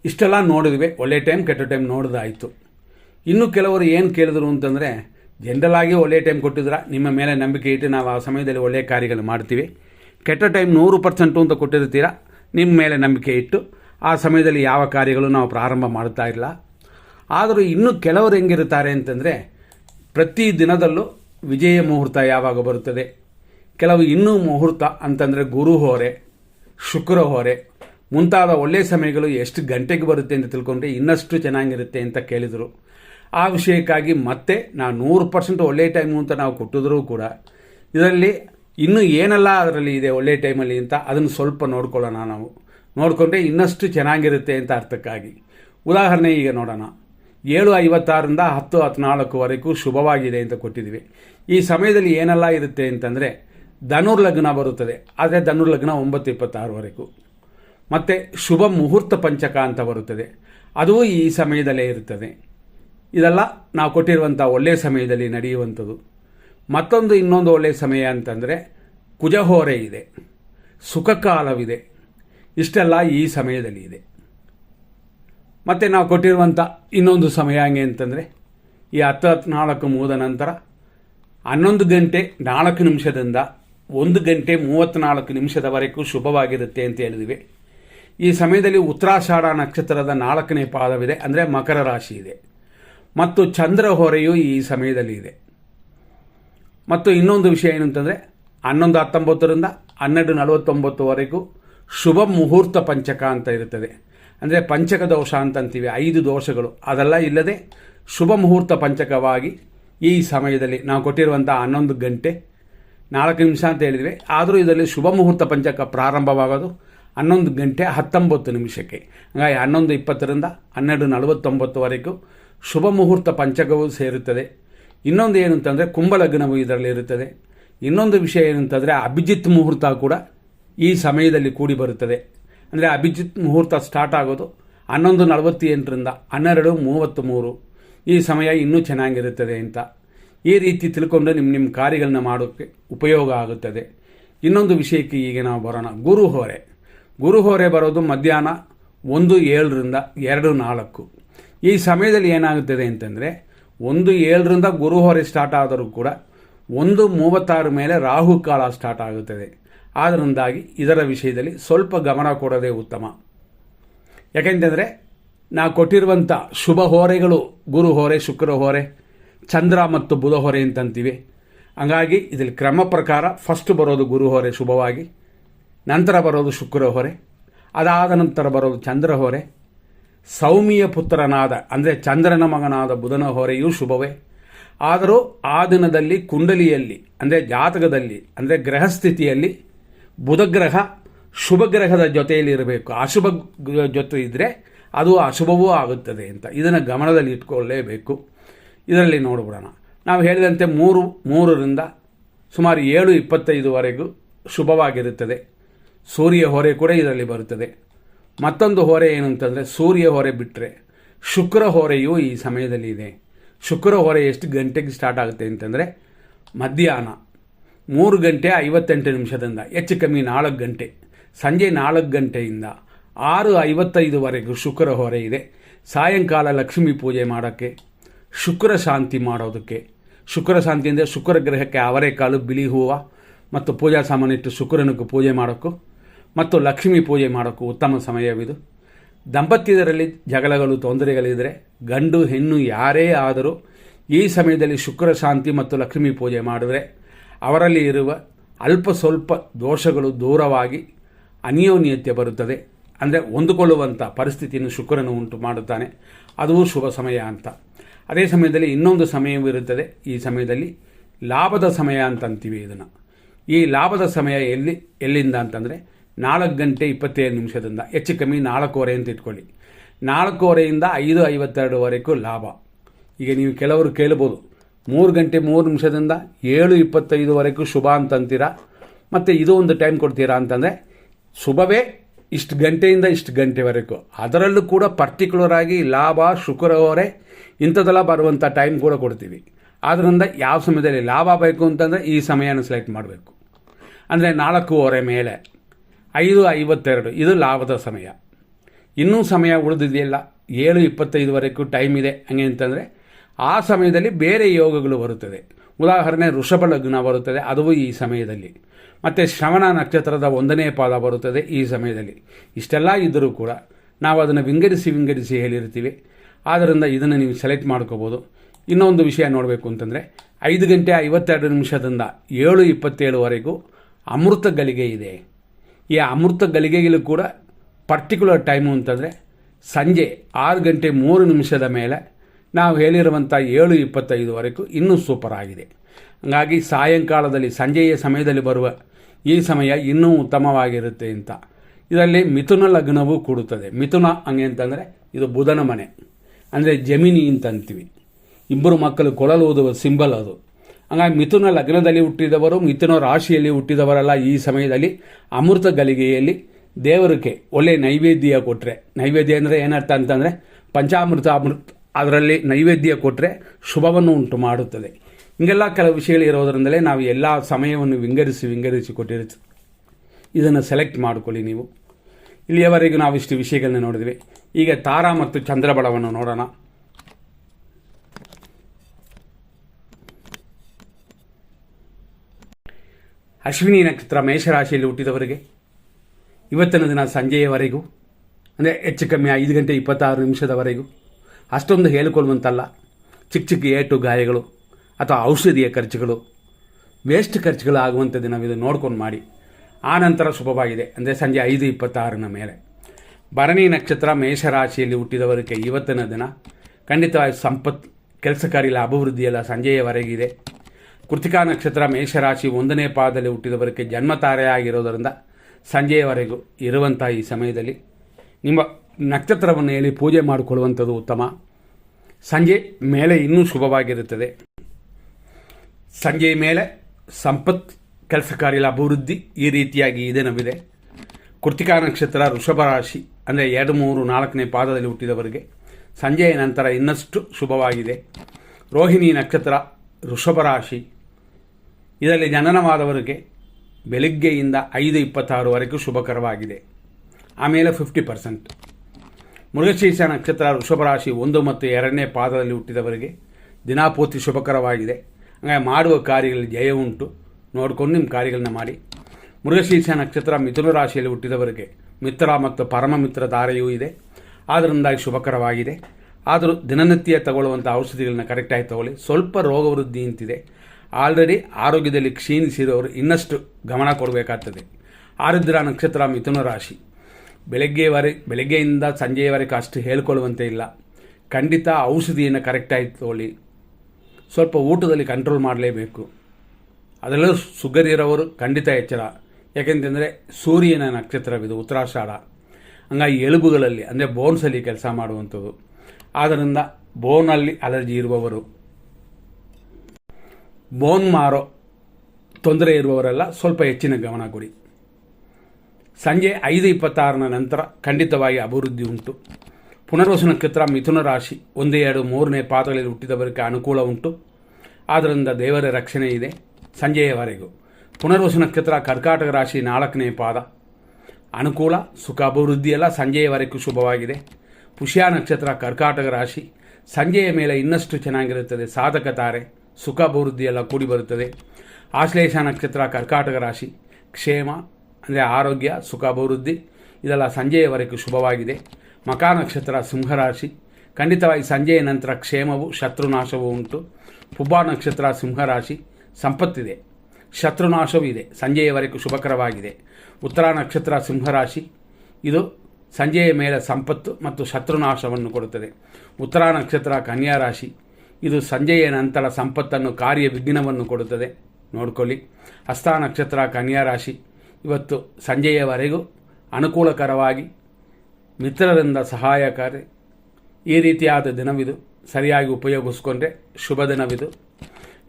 ಇಷ್ಟೆಲ್ಲ ನೋಡಿದ್ವಿ, ಒಳ್ಳೆ ಟೈಮ್ ಕೆಟ್ಟ ಟೈಮ್ ನೋಡಿದಾಯಿತು. ಇನ್ನು ಕೆಲವರು ಏನು ಕೇಳಿದ್ರು ಅಂತಂದರೆ ಜನರಲ್ ಆಗಿ ಒಳ್ಳೆ ಟೈಮ್ ಕೊಟ್ಟಿದ್ರ, ನಿಮ್ಮ ಮೇಲೆ ನಂಬಿಕೆ ಇಟ್ಟು ನಾವು ಆ ಸಮಯದಲ್ಲಿ ಒಳ್ಳೆಯ ಕಾರ್ಯಗಳು ಮಾಡ್ತೀವಿ. ಕೆಟ್ಟ ಟೈಮ್ ನೂರು ಪರ್ಸೆಂಟು ಅಂತ ಕೊಟ್ಟಿರ್ತೀರ, ನಿಮ್ಮ ಮೇಲೆ ನಂಬಿಕೆ ಇಟ್ಟು ಆ ಸಮಯದಲ್ಲಿ ಯಾವ ಕಾರ್ಯಗಳು ನಾವು ಪ್ರಾರಂಭ ಮಾಡ್ತಾ ಇಲ್ಲ ಆದರೂ ಇನ್ನೂ ಕೆಲವರು ಹೆಂಗಿರುತ್ತಾರೆ ಅಂತಂದರೆ ಪ್ರತಿ ದಿನದಲ್ಲೂ ವಿಜಯ ಮುಹೂರ್ತ ಯಾವಾಗ ಬರುತ್ತದೆ? ಕೆಲವು ಇನ್ನೂ ಮುಹೂರ್ತ ಅಂತಂದರೆ ಗುರು ಹೋರೆ, ಶುಕ್ರ ಹೋರೆ, ಮುಂತಾದ ಒಳ್ಳೆಯ ಸಮಯಗಳು ಎಷ್ಟು ಗಂಟೆಗೆ ಬರುತ್ತೆ ಅಂತ ತಿಳ್ಕೊಂಡ್ರೆ ಇನ್ನಷ್ಟು ಚೆನ್ನಾಗಿರುತ್ತೆ ಅಂತ ಕೇಳಿದರು. ಆ ವಿಷಯಕ್ಕಾಗಿ ಮತ್ತೆ ನಾವು ನೂರು ಪರ್ಸೆಂಟ್ ಒಳ್ಳೆಯ ಟೈಮು ಅಂತ ನಾವು ಕೊಟ್ಟಿದ್ರೂ ಕೂಡ ಇದರಲ್ಲಿ ಇನ್ನೂ ಏನೆಲ್ಲ ಅದರಲ್ಲಿ ಇದೆ ಒಳ್ಳೆಯ ಟೈಮಲ್ಲಿ ಅಂತ ಅದನ್ನು ಸ್ವಲ್ಪ ನೋಡ್ಕೊಳ್ಳೋಣ ನಾವು. ನೋಡಿಕೊಂಡ್ರೆ ಇನ್ನಷ್ಟು ಚೆನ್ನಾಗಿರುತ್ತೆ ಅಂತ ಅರ್ಥಕ್ಕಾಗಿ. ಉದಾಹರಣೆ ಈಗ ನೋಡೋಣ. ಏಳು ಐವತ್ತಾರರಿಂದ ಹತ್ತು ಹದಿನಾಲ್ಕುವರೆಗೂ ಶುಭವಾಗಿದೆ ಅಂತ ಕೊಟ್ಟಿದ್ದೀವಿ. ಈ ಸಮಯದಲ್ಲಿ ಏನೆಲ್ಲ ಇರುತ್ತೆ ಅಂತಂದರೆ ಲಗ್ನ ಬರುತ್ತದೆ. ಆದರೆ ಲಗ್ನ ಒಂಬತ್ತು ಇಪ್ಪತ್ತಾರವರೆಗೂ. ಮತ್ತು ಶುಭ ಮುಹೂರ್ತ ಪಂಚಕ ಅಂತ ಬರುತ್ತದೆ. ಅದು ಈ ಸಮಯದಲ್ಲೇ ಇರುತ್ತದೆ. ಇದೆಲ್ಲ ನಾವು ಕೊಟ್ಟಿರುವಂಥ ಒಳ್ಳೆಯ ಸಮಯದಲ್ಲಿ ನಡೆಯುವಂಥದ್ದು. ಮತ್ತೊಂದು ಇನ್ನೊಂದು ಒಳ್ಳೆಯ ಸಮಯ ಅಂತಂದರೆ ಕುಜಹೋರೆ ಇದೆ. ಸುಖಕಾಲವಿದೆ. ಇಷ್ಟೆಲ್ಲ ಈ ಸಮಯದಲ್ಲಿ ಇದೆ. ಮತ್ತು ನಾವು ಕೊಟ್ಟಿರುವಂಥ ಇನ್ನೊಂದು ಸಮಯ ಹಂಗೆ ಅಂತಂದರೆ, ಈ ಹತ್ತು ಹದಿನಾಲ್ಕು ಮುಗಿದ ನಂತರ ಹನ್ನೊಂದು ಗಂಟೆ ನಾಲ್ಕು ನಿಮಿಷದಿಂದ ಒಂದು ಗಂಟೆ ಮೂವತ್ತ್ನಾಲ್ಕು ನಿಮಿಷದವರೆಗೂ ಶುಭವಾಗಿರುತ್ತೆ ಅಂತ ಹೇಳಿದ್ವಿ. ಈ ಸಮಯದಲ್ಲಿ ಉತ್ತರಾಷಾಢ ನಕ್ಷತ್ರದ ನಾಲ್ಕನೇ ಪಾದವಿದೆ, ಅಂದರೆ ಮಕರ ರಾಶಿ ಇದೆ. ಮತ್ತು ಚಂದ್ರ ಹೊರೆಯು ಈ ಸಮಯದಲ್ಲಿ ಇದೆ. ಮತ್ತು ಇನ್ನೊಂದು ವಿಷಯ ಏನು ಅಂತಂದರೆ, ಹನ್ನೊಂದು ಹತ್ತೊಂಬತ್ತರಿಂದ ಹನ್ನೆರಡು ನಲವತ್ತೊಂಬತ್ತುವರೆಗೂ ಶುಭ ಮುಹೂರ್ತ ಪಂಚಕ ಅಂತ ಇರುತ್ತದೆ. ಅಂದರೆ ಪಂಚಕ ದೋಷ ಅಂತಂತೀವಿ, ಐದು ದೋಷಗಳು. ಅದೆಲ್ಲ ಇಲ್ಲದೆ ಶುಭ ಮುಹೂರ್ತ ಪಂಚಕವಾಗಿ ಈ ಸಮಯದಲ್ಲಿ ನಾವು ಕೊಟ್ಟಿರುವಂಥ ಹನ್ನೊಂದು ಗಂಟೆ, ನಾಲ್ಕು ನಿಮಿಷ ಅಂತ ಹೇಳಿದ್ವಿ. ಆದರೂ ಇದರಲ್ಲಿ ಶುಭ ಮುಹೂರ್ತ ಪಂಚಕ ಪ್ರಾರಂಭವಾಗೋದು ಹನ್ನೊಂದು ಗಂಟೆ ಹತ್ತೊಂಬತ್ತು ನಿಮಿಷಕ್ಕೆ. ಹಾಗಾಗಿ ಹನ್ನೊಂದು ಇಪ್ಪತ್ತರಿಂದ ಹನ್ನೆರಡು ನಲವತ್ತೊಂಬತ್ತುವರೆಗೂ ಶುಭ ಮುಹೂರ್ತ ಪಂಚಕವೂ ಸೇರುತ್ತದೆ. ಇನ್ನೊಂದು ಏನು ಅಂತಂದರೆ ಕುಂಭಲಗ್ನವು ಇದರಲ್ಲಿ ಇರುತ್ತದೆ. ಇನ್ನೊಂದು ವಿಷಯ ಏನು ಅಂತಂದರೆ ಅಭಿಜಿತ್ ಮುಹೂರ್ತ ಕೂಡ ಈ ಸಮಯದಲ್ಲಿ ಕೂಡಿ ಬರುತ್ತದೆ. ಅಂದರೆ ಅಭಿಜಿತ್ ಮುಹೂರ್ತ ಸ್ಟಾರ್ಟ್ ಆಗೋದು ಹನ್ನೊಂದು ನಲವತ್ತೆಂಟರಿಂದ ಹನ್ನೆರಡು ಮೂವತ್ತು ಮೂರು ಈ ಸಮಯ ಇನ್ನೂ ಚೆನ್ನಾಗಿರುತ್ತದೆ ಅಂತ. ಈ ರೀತಿ ತಿಳ್ಕೊಂಡು ನಿಮ್ಮ ನಿಮ್ಮ ಕಾರ್ಯಗಳನ್ನ ಮಾಡೋಕ್ಕೆ ಉಪಯೋಗ ಆಗುತ್ತದೆ. ಇನ್ನೊಂದು ವಿಷಯಕ್ಕೆ ಈಗ ನಾವು ಬರೋಣ. ಗುರು ಹೊರೆ. ಗುರು ಹೊರೆ ಬರೋದು ಮಧ್ಯಾಹ್ನ ಒಂದು ಏಳರಿಂದ ಎರಡು ನಾಲ್ಕು. ಈ ಸಮಯದಲ್ಲಿ ಏನಾಗುತ್ತದೆ ಅಂತಂದರೆ ಒಂದು ಏಳರಿಂದ ಗುರುಹೊರೆ ಸ್ಟಾರ್ಟ್ ಆದರೂ ಕೂಡ ಒಂದು ಮೂವತ್ತಾರು ಮೇಲೆ ರಾಹು ಕಾಲ ಸ್ಟಾರ್ಟ್ ಆಗುತ್ತದೆ. ಆದ್ದರಿಂದಾಗಿ ಇದರ ವಿಷಯದಲ್ಲಿ ಸ್ವಲ್ಪ ಗಮನ ಕೊಡೋದೇ ಉತ್ತಮ. ಯಾಕೆಂತಂದರೆ, ನಾ ಕೊಟ್ಟಿರುವಂಥ ಶುಭ ಹೋರೆಗಳು ಗುರು ಹೋರೆ, ಶುಕ್ರ ಹೋರೆ, ಚಂದ್ರ ಮತ್ತು ಬುಧ ಹೊರೆ ಅಂತಂತೀವಿ. ಹಂಗಾಗಿ ಇದರಲ್ಲಿ ಕ್ರಮ ಪ್ರಕಾರ ಫಸ್ಟ್ ಬರೋದು ಗುರು ಹೊರೆ ಶುಭವಾಗಿ, ನಂತರ ಬರೋದು ಶುಕ್ರ ಹೊರೆ, ಅದಾದ ನಂತರ ಬರೋದು ಚಂದ್ರ ಹೊರೆ. ಸೌಮ್ಯ ಪುತ್ರನಾದ, ಅಂದರೆ ಚಂದ್ರನ ಮಗನಾದ ಬುಧನ ಹೊರೆಯೂ ಶುಭವೇ. ಆದರೂ ಆ ದಿನದಲ್ಲಿ ಕುಂಡಲಿಯಲ್ಲಿ, ಅಂದರೆ ಜಾತಕದಲ್ಲಿ, ಅಂದರೆ ಗ್ರಹಸ್ಥಿತಿಯಲ್ಲಿ ಬುಧಗ್ರಹ ಶುಭ ಗ್ರಹದ ಜೊತೆಯಲ್ಲಿ ಇರಬೇಕು ಅಶುಭ ಜೊತೆ ಇದ್ದರೆ ಅದು ಅಶುಭವೂ ಆಗುತ್ತದೆ ಅಂತ. ಇದನ್ನು ಗಮನದಲ್ಲಿ ಇಟ್ಕೊಳ್ಳೇಬೇಕು. ಇದರಲ್ಲಿ ನೋಡಿಬಿಡೋಣ. ನಾವು ಹೇಳಿದಂತೆ ಮೂರು, ಮೂರರಿಂದ ಸುಮಾರು ಏಳು ಇಪ್ಪತ್ತೈದುವರೆಗೂ ಶುಭವಾಗಿರುತ್ತದೆ. ಸೂರ್ಯ ಹೊರೆ ಕೂಡ ಇದರಲ್ಲಿ ಬರುತ್ತದೆ. ಮತ್ತೊಂದು ಹೊರೆ ಏನು ಅಂತಂದರೆ ಸೂರ್ಯ ಹೊರೆ ಬಿಟ್ಟರೆ ಶುಕ್ರ ಹೊರೆಯೂ ಈ ಸಮಯದಲ್ಲಿ ಇದೆ. ಶುಕ್ರ ಹೊರೆ ಎಷ್ಟು ಗಂಟೆಗೆ ಸ್ಟಾರ್ಟ್ ಆಗುತ್ತೆ ಅಂತಂದರೆ ಮಧ್ಯಾಹ್ನ. ಮೂರು ಗಂಟೆ ಐವತ್ತೆಂಟು ನಿಮಿಷದಿಂದ, ಹೆಚ್ಚು ಕಮ್ಮಿ ನಾಲ್ಕು ಗಂಟೆ. ಸಂಜೆ ನಾಲ್ಕು ಗಂಟೆಯಿಂದ ಆರು ಐವತ್ತೈದುವರೆಗೂ ಶುಕ್ರ ಹೊರೆ ಇದೆ. ಸಾಯಂಕಾಲ ಲಕ್ಷ್ಮೀ ಪೂಜೆ ಮಾಡೋಕ್ಕೆ, ಶುಕ್ರ ಶಾಂತಿ ಮಾಡೋದಕ್ಕೆ. ಶುಕ್ರ ಶಾಂತಿ ಅಂದರೆ ಶುಕ್ರ ಗ್ರಹಕ್ಕೆ ಅವರೆಕಾಳು ಬಿಳಿ ಹೂವು ಮತ್ತು ಪೂಜಾ ಸಾಮಾನು ಇಟ್ಟು ಶುಕ್ರನಿಗೆ ಪೂಜೆ ಮಾಡೋಕ್ಕೂ ಮತ್ತು ಲಕ್ಷ್ಮೀ ಪೂಜೆ ಮಾಡೋಕ್ಕೂ ಉತ್ತಮ ಸಮಯವಿದು. ದಂಪತ್ಯದರಲ್ಲಿ ಜಗಳಗಳು ತೊಂದರೆಗಳಿದ್ದರೆ ಗಂಡು ಹೆಣ್ಣು ಯಾರೇ ಆದರೂ ಈ ಸಮಯದಲ್ಲಿ ಶುಕ್ರ ಶಾಂತಿ ಮತ್ತು ಲಕ್ಷ್ಮೀ ಪೂಜೆ ಮಾಡಿದರೆ ಅವರಲ್ಲಿ ಇರುವ ಅಲ್ಪ ಸ್ವಲ್ಪ ದೋಷಗಳು ದೂರವಾಗಿ ಅನ್ಯೋನ್ಯತೆ ಬರುತ್ತದೆ. ಅಂದರೆ ಹೊಂದಿಕೊಳ್ಳುವಂಥ ಪರಿಸ್ಥಿತಿಯನ್ನು ಶುಕ್ರನು ಉಂಟು ಮಾಡುತ್ತಾನೆ. ಅದು ಶುಭ ಸಮಯ ಅಂತ. ಅದೇ ಸಮಯದಲ್ಲಿ ಇನ್ನೊಂದು ಸಮಯವಿರುತ್ತದೆ ಈ ಸಮಯದಲ್ಲಿ ಲಾಭದ ಸಮಯ ಅಂತಂತೀವಿ ಇದನ್ನು. ಈ ಲಾಭದ ಸಮಯ ಎಲ್ಲಿ, ಎಲ್ಲಿಂದ ಅಂತಂದರೆ ನಾಲ್ಕು ಗಂಟೆ ಇಪ್ಪತ್ತೇಳು ನಿಮಿಷದಿಂದ. ಹೆಚ್ಚು ಕಮ್ಮಿ ನಾಲ್ಕೂವರೆ ಅಂತ ಇಟ್ಕೊಳ್ಳಿ. ನಾಲ್ಕೂವರೆಯಿಂದ ಐದು ಐವತ್ತೆರಡುವರೆಗೂ ಲಾಭ. ಈಗ ನೀವು ಕೆಲವರು ಕೇಳ್ಬೋದು ಮೂರು ಗಂಟೆ ಮೂರು ನಿಮಿಷದಿಂದ ಏಳು ಇಪ್ಪತ್ತೈದುವರೆಗೂ ಶುಭ ಅಂತಂತೀರಾ ಮತ್ತು ಇದು ಒಂದು ಟೈಮ್ ಕೊಡ್ತೀರಾ ಅಂತಂದರೆ, ಶುಭವೇ ಇಷ್ಟು ಗಂಟೆಯಿಂದ ಇಷ್ಟು ಗಂಟೆವರೆಗೂ ಅದರಲ್ಲೂ ಕೂಡ ಪರ್ಟಿಕ್ಯುಲರ್ ಆಗಿ ಲಾಭ ಶುಕ್ರವಾರ ಇಂಥದ್ದೆಲ್ಲ ಬರುವಂಥ ಟೈಮ್ ಕೂಡ ಕೊಡ್ತೀವಿ. ಆದ್ದರಿಂದ ಯಾವ ಸಮಯದಲ್ಲಿ ಲಾಭ ಬೇಕು ಅಂತಂದರೆ ಈ ಸಮಯನ ಸೆಲೆಕ್ಟ್ ಮಾಡಬೇಕು. ಅಂದರೆ ನಾಲ್ಕೂವರೆ ಮೇಲೆ, ಐದು ಐವತ್ತೆರಡು, ಇದು ಲಾಭದ ಸಮಯ. ಇನ್ನೂ ಸಮಯ ಉಳಿದಿದೆಯಲ್ಲ? ಏಳು ಇಪ್ಪತ್ತೈದುವರೆಗೂ ಟೈಮ್ ಇದೆ, ಹಂಗೆ ಅಂತಂದರೆ ಆ ಸಮಯದಲ್ಲಿ ಬೇರೆ ಯೋಗಗಳು ಬರುತ್ತದೆ. ಉದಾಹರಣೆ ವೃಷಭ ಲಗ್ನ ಬರುತ್ತದೆ, ಅದು ಈ ಸಮಯದಲ್ಲಿ. ಮತ್ತು ಶ್ರವಣ ನಕ್ಷತ್ರದ ಒಂದನೇ ಪಾದ ಬರುತ್ತದೆ ಈ ಸಮಯದಲ್ಲಿ. ಇಷ್ಟೆಲ್ಲ ಇದ್ದರೂ ಕೂಡ ನಾವು ಅದನ್ನು ವಿಂಗಡಿಸಿ ವಿಂಗಡಿಸಿ ಹೇಳಿರ್ತೀವಿ. ಆದ್ದರಿಂದ ಇದನ್ನು ನೀವು ಸೆಲೆಕ್ಟ್ ಮಾಡ್ಕೋಬೋದು. ಇನ್ನೊಂದು ವಿಷಯ ನೋಡಬೇಕು ಅಂತಂದರೆ, ಐದು ಗಂಟೆ ಐವತ್ತೆರಡು ನಿಮಿಷದಿಂದ ಏಳು ಇಪ್ಪತ್ತೇಳುವರೆಗೂ ಅಮೃತ ಗಳಿಗೆ ಇದೆ. ಈ ಅಮೃತ ಗಳಿಗೆಗಳು ಕೂಡ ಪರ್ಟಿಕ್ಯುಲರ್ ಟೈಮು ಅಂತಂದರೆ ಸಂಜೆ ಆರು ಗಂಟೆ ಮೂರು ನಿಮಿಷದ ಮೇಲೆ ನಾವು ಹೇಳಿರುವಂಥ ಏಳು ಇಪ್ಪತ್ತೈದುವರೆಗೂ ಇನ್ನೂ ಸೂಪರ್ ಆಗಿದೆ. ಹಾಗಾಗಿ ಸಾಯಂಕಾಲದಲ್ಲಿ, ಸಂಜೆಯ ಸಮಯದಲ್ಲಿ ಬರುವ ಈ ಸಮಯ ಇನ್ನೂ ಉತ್ತಮವಾಗಿರುತ್ತೆ ಅಂತ. ಇದರಲ್ಲಿ ಮಿಥುನ ಲಗ್ನವೂ ಕೂಡುತ್ತದೆ. ಮಿಥುನ ಹಂಗೆ ಅಂತಂದರೆ ಇದು ಬುಧನ ಮನೆ. ಅಂದರೆ ಜಮಿನಿ ಅಂತ ಅಂತೀವಿ. ಇಬ್ಬರು ಮಕ್ಕಳು ಕೊಳಲು ಓದುವ ಸಿಂಬಲ್ ಅದು. ಹಂಗಾಗಿ ಮಿಥುನ ಲಗ್ನದಲ್ಲಿ ಹುಟ್ಟಿದವರು, ಮಿಥುನ ರಾಶಿಯಲ್ಲಿ ಹುಟ್ಟಿದವರೆಲ್ಲ ಈ ಸಮಯದಲ್ಲಿ ಅಮೃತ ಗಲಿಗೆಯಲ್ಲಿ ದೇವರಿಗೆ ಒಳ್ಳೆಯ ನೈವೇದ್ಯ ಕೊಟ್ಟರೆ ನೈವೇದ್ಯ ಅಂದರೆ ಏನರ್ಥ ಅಂತಂದರೆ ಪಂಚಾಮೃತ ಅಮೃತ ಅದರಲ್ಲಿ ನೈವೇದ್ಯ ಕೊಟ್ಟರೆ ಶುಭವನ್ನು ಉಂಟು ಮಾಡುತ್ತದೆ. ಹಿಂಗೆಲ್ಲ ಕೆಲವು ವಿಷಯಗಳು ಇರೋದರಿಂದಲೇ ನಾವು ಎಲ್ಲ ಸಮಯವನ್ನು ವಿಂಗಡಿಸಿ ವಿಂಗಡಿಸಿ ಕೊಟ್ಟಿರುತ್ತೆ, ಇದನ್ನು ಸೆಲೆಕ್ಟ್ ಮಾಡಿಕೊಳ್ಳಿ ನೀವು. ಇಲ್ಲಿಯವರೆಗೂ ನಾವು ಇಷ್ಟು ವಿಷಯಗಳನ್ನ ನೋಡಿದ್ವಿ. ಈಗ ತಾರಾ ಮತ್ತು ಚಂದ್ರಬಳವನ್ನು ನೋಡೋಣ. ಅಶ್ವಿನಿ ನಕ್ಷತ್ರ ಮೇಷರಾಶಿಯಲ್ಲಿ ಹುಟ್ಟಿದವರಿಗೆ ಇವತ್ತಿನ ದಿನ ಸಂಜೆಯವರೆಗೂ, ಅಂದರೆ ಹೆಚ್ಚು ಕಮ್ಮಿ ಐದು ಗಂಟೆ ಇಪ್ಪತ್ತಾರು ನಿಮಿಷದವರೆಗೂ ಅಷ್ಟೊಂದು ಹೇಳಿಕೊಳ್ಳುವಂತಲ್ಲ. ಚಿಕ್ಕ ಚಿಕ್ಕ ಏಟು ಗಾಯಗಳು ಅಥವಾ ಔಷಧಿಯ ಖರ್ಚುಗಳು, ವೇಸ್ಟ್ ಖರ್ಚುಗಳು ಆಗುವಂಥದ್ದು ನಾವು ಇದನ್ನು ನೋಡ್ಕೊಂಡು ಮಾಡಿ. ಆನಂತರ ನಂತರ ಶುಭವಾಗಿದೆ. ಅಂದರೆ ಸಂಜೆ ಐದು ಇಪ್ಪತ್ತಾರನ ಮೇಲೆ. ಭರಣಿ ನಕ್ಷತ್ರ ಮೇಷರಾಶಿಯಲ್ಲಿ ಹುಟ್ಟಿದವರಿಗೆ ಇವತ್ತಿನ ದಿನ ಖಂಡಿತವಾಗಿ ಸಂಪತ್, ಕೆಲಸ ಕಾರ್ಯ ಅಭಿವೃದ್ಧಿಯೆಲ್ಲ ಸಂಜೆಯವರೆಗಿದೆ ಕೃತಿಕಾ ನಕ್ಷತ್ರ ಮೇಷರಾಶಿ ಒಂದನೇ ಪಾದದಲ್ಲಿ ಹುಟ್ಟಿದವರಿಗೆ ಜನ್ಮ ತಾರೆಯಾಗಿರೋದರಿಂದ ಸಂಜೆಯವರೆಗೂ ಇರುವಂಥ ಈ ಸಮಯದಲ್ಲಿ ನಿಮ್ಮ ನಕ್ಷತ್ರವನ್ನು ಹೇಳಿ ಪೂಜೆ ಮಾಡಿಕೊಳ್ಳುವಂಥದ್ದು ಉತ್ತಮ. ಸಂಜೆ ಮೇಲೆ ಇನ್ನೂ ಶುಭವಾಗಿರುತ್ತದೆ. ಸಂಜೆಯ ಮೇಲೆ ಸಂಪತ್, ಕೆಲಸ ಕಾರ್ಯ ಅಭಿವೃದ್ಧಿ ಈ ರೀತಿಯಾಗಿ ಇದೆ ನಮಿದೆ ಕೃತಿಕಾ ನಕ್ಷತ್ರ ವೃಷಭ ರಾಶಿ ಅಂದರೆ ಎರಡು, ಮೂರು, ನಾಲ್ಕನೇ ಪಾದದಲ್ಲಿ ಹುಟ್ಟಿದವರಿಗೆ ಸಂಜೆಯ ನಂತರ ಇನ್ನಷ್ಟು ಶುಭವಾಗಿದೆ. ರೋಹಿಣಿ ನಕ್ಷತ್ರ ವೃಷಭ ರಾಶಿ. ಇದರಲ್ಲಿ ಜನನವಾದವರಿಗೆ ಬೆಳಿಗ್ಗೆಯಿಂದ ಐದು ಇಪ್ಪತ್ತಾರುವರೆಗೂ ಶುಭಕರವಾಗಿದೆ. ಆಮೇಲೆ ಫಿಫ್ಟಿ ಪರ್ಸೆಂಟ್ ಮೃಗಶೀರ್ಷ ನಕ್ಷತ್ರ ವೃಷಭ ರಾಶಿ ಒಂದು ಮತ್ತು ಎರಡನೇ ಪಾದದಲ್ಲಿ ಹುಟ್ಟಿದವರಿಗೆ ದಿನಾಪೂರ್ತಿ ಶುಭಕರವಾಗಿದೆ. ಹಾಗೆ ಮಾಡುವ ಕಾರ್ಯಗಳಲ್ಲಿ ಜಯ ಉಂಟು. ನೋಡಿಕೊಂಡು ನಿಮ್ಮ ಕಾರ್ಯಗಳನ್ನ ಮಾಡಿ. ಮೃಗಶೀರ್ಷ ನಕ್ಷತ್ರ ಮಿಥುನ ರಾಶಿಯಲ್ಲಿ ಹುಟ್ಟಿದವರಿಗೆ ಮಿತ್ರ ಮತ್ತು ಪರಮ ಮಿತ್ರ ಧಾರೆಯೂ ಇದೆ. ಆದ್ದರಿಂದಾಗಿ ಶುಭಕರವಾಗಿದೆ. ಆದರೂ ದಿನನಿತ್ಯ ತಗೊಳ್ಳುವಂಥ ಔಷಧಿಗಳನ್ನ ಕರೆಕ್ಟಾಗಿ ತಗೊಳ್ಳಿ. ಸ್ವಲ್ಪ ರೋಗವೃದ್ಧಿ ಅಂತಿದೆ ಆಲ್ರೆಡಿ ಆರೋಗ್ಯದಲ್ಲಿ ಕ್ಷೀಣಿಸಿರೋರು ಇನ್ನಷ್ಟು ಗಮನ ಕೊಡಬೇಕಾಗ್ತದೆ. ಆರುದ್ರ ನಕ್ಷತ್ರ ಮಿಥುನ ರಾಶಿ. ಬೆಳಗ್ಗೆವರೆ ಬೆಳಗ್ಗೆಯಿಂದ ಸಂಜೆಯವರೆಗೆ ಅಷ್ಟು ಹೇಳ್ಕೊಳ್ಳುವಂತೆ ಇಲ್ಲ. ಖಂಡಿತ ಔಷಧಿಯನ್ನು ಕರೆಕ್ಟಾಗಿ ತಗೊಳ್ಳಿ ಸ್ವಲ್ಪ ಊಟದಲ್ಲಿ ಕಂಟ್ರೋಲ್ ಮಾಡಲೇಬೇಕು. ಅದರಲ್ಲೂ ಶುಗರ್ ಇರೋರು ಖಂಡಿತ ಎಚ್ಚರ. ಯಾಕೆಂತಂದರೆ ಸೂರ್ಯನ ನಕ್ಷತ್ರವಿದು, ಉತ್ತರಾಷಾಢ. ಹಂಗಾಗಿ ಎಲುಬುಗಳಲ್ಲಿ, ಅಂದರೆ ಬೋನ್ಸಲ್ಲಿ ಕೆಲಸ ಮಾಡುವಂಥದ್ದು. ಆದ್ದರಿಂದ ಬೋನಲ್ಲಿ ಅಲರ್ಜಿ ಇರುವವರು ಬೋನ್ ಮಾರೋ ತೊಂದರೆ ಇರುವವರೆಲ್ಲ ಸ್ವಲ್ಪ ಹೆಚ್ಚಿನ ಗಮನ ಕೊಡಿ. ಸಂಜೆ ಐದು ಇಪ್ಪತ್ತಾರನ ನಂತರ ಖಂಡಿತವಾಗಿ ಅಭಿವೃದ್ಧಿ ಉಂಟು. ಪುನರ್ವಸು ನಕ್ಷತ್ರ ಮಿಥುನ ರಾಶಿ ಒಂದೇ ಎರಡು ಮೂರನೇ ಪಾತ್ರಗಳಲ್ಲಿ ಹುಟ್ಟಿದವರಿಗೆ ಅನುಕೂಲ ಉಂಟು. ಆದ್ದರಿಂದ ದೇವರ ರಕ್ಷಣೆ ಇದೆ. ಸಂಜೆಯವರೆಗೂ ಪುನರ್ವಸು ನಕ್ಷತ್ರ ಕರ್ಕಾಟಕ ರಾಶಿ ನಾಲ್ಕನೇ ಪಾದ. ಅನುಕೂಲ, ಸುಖ ಅಭಿವೃದ್ಧಿಯೆಲ್ಲ ಸಂಜೆಯವರೆಗೂ ಶುಭವಾಗಿದೆ. ಪುಷ್ಯ ನಕ್ಷತ್ರ ಕರ್ಕಾಟಕ ರಾಶಿ ಸಂಜೆಯ ಮೇಲೆ ಇನ್ನಷ್ಟು ಚೆನ್ನಾಗಿರುತ್ತದೆ. ಸಾಧಕ ತಾರೆ, ಸುಖ ಅಭಿವೃದ್ಧಿಯೆಲ್ಲ ಕೂಡಿ ಬರುತ್ತದೆ. ಆಶ್ಲೇಷ ನಕ್ಷತ್ರ ಕರ್ಕಾಟಕ ರಾಶಿ ಕ್ಷೇಮ ಅಂದರೆ ಆರೋಗ್ಯ, ಸುಖ, ಅಭಿವೃದ್ಧಿ, ಇದೆಲ್ಲ ಸಂಜೆಯವರೆಗೂ ಶುಭವಾಗಿದೆ. ಮಕ ನಕ್ಷತ್ರ ಸಿಂಹರಾಶಿ ಖಂಡಿತವಾಗಿ ಸಂಜೆಯ ನಂತರ ಕ್ಷೇಮವು ಶತ್ರುನಾಶವೂ ಉಂಟು. ಪುಬ್ಬ ನಕ್ಷತ್ರ ಸಿಂಹರಾಶಿ ಸಂಪತ್ತಿದೆ. ಶತ್ರುನಾಶವೂ ಇದೆ. ಸಂಜೆಯವರೆಗೂ ಶುಭಕರವಾಗಿದೆ. ಉತ್ತರ ನಕ್ಷತ್ರ ಸಿಂಹರಾಶಿ ಇದು ಸಂಜೆಯ ಮೇಲೆ ಸಂಪತ್ತು ಮತ್ತು ಶತ್ರುನಾಶವನ್ನು ಕೊಡುತ್ತದೆ. ಉತ್ತರ ನಕ್ಷತ್ರ ಕನ್ಯಾ ರಾಶಿ. ಇದು ಸಂಜೆಯ ನಂತರ ಸಂಪತ್ತನ್ನು ಕಾರ್ಯ ವಿಘ್ನವನ್ನು ಕೊಡುತ್ತದೆ. ನೋಡ್ಕೊಳ್ಳಿ. ಹಸ್ತ ನಕ್ಷತ್ರ ಕನ್ಯಾ ರಾಶಿ. ಇವತ್ತು ಸಂಜೆಯವರೆಗೂ ಅನುಕೂಲಕರವಾಗಿ ಮಿತ್ರರಿಂದ ಸಹಾಯಕಾರಿ ಈ ರೀತಿಯಾದ ದಿನವಿದು ಸರಿಯಾಗಿ ಉಪಯೋಗಿಸ್ಕೊಂಡ್ರೆ ಶುಭ ದಿನವಿದು.